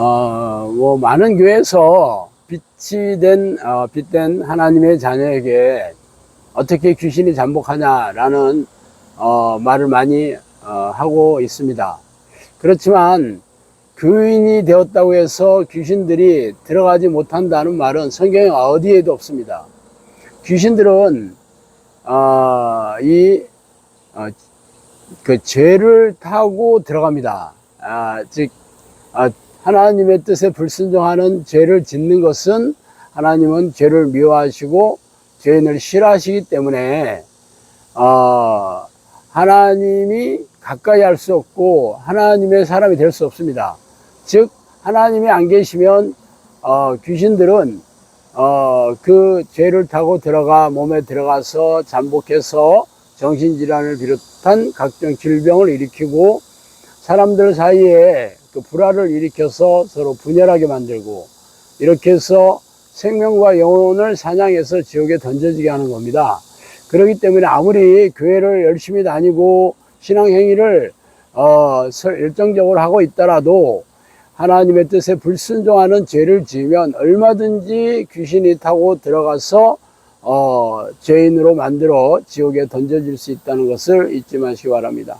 어, 뭐 많은 교회에서 빛이 된 어, 빛된 하나님의 자녀에게 어떻게 귀신이 잠복하냐라는 어, 말을 많이 어, 하고 있습니다. 그렇지만 교인이 되었다고 해서 귀신들이 들어가지 못한다는 말은 성경에 어디에도 없습니다. 귀신들은 어, 이 어, 그 죄를 타고 들어갑니다. 아, 즉 아, 하나님의 뜻에 불순종하는 죄를 짓는 것은 하나님은 죄를 미워하시고 죄인을 싫어하시기 때문에 어, 하나님이 가까이 할 수 없고 하나님의 사람이 될 수 없습니다. 즉 하나님이 안 계시면 어, 귀신들은 어, 그 죄를 타고 들어가 몸에 들어가서 잠복해서 정신질환을 비롯한 각종 질병을 일으키고 사람들 사이에 그 불화를 일으켜서 서로 분열하게 만들고 이렇게 해서 생명과 영혼을 사냥해서 지옥에 던져지게 하는 겁니다. 그렇기 때문에 아무리 교회를 열심히 다니고 신앙 행위를 어, 설- 열정적으로 하고 있더라도 하나님의 뜻에 불순종하는 죄를 지으면 얼마든지 귀신이 타고 들어가서 어, 죄인으로 만들어 지옥에 던져질 수 있다는 것을 잊지 마시기 바랍니다.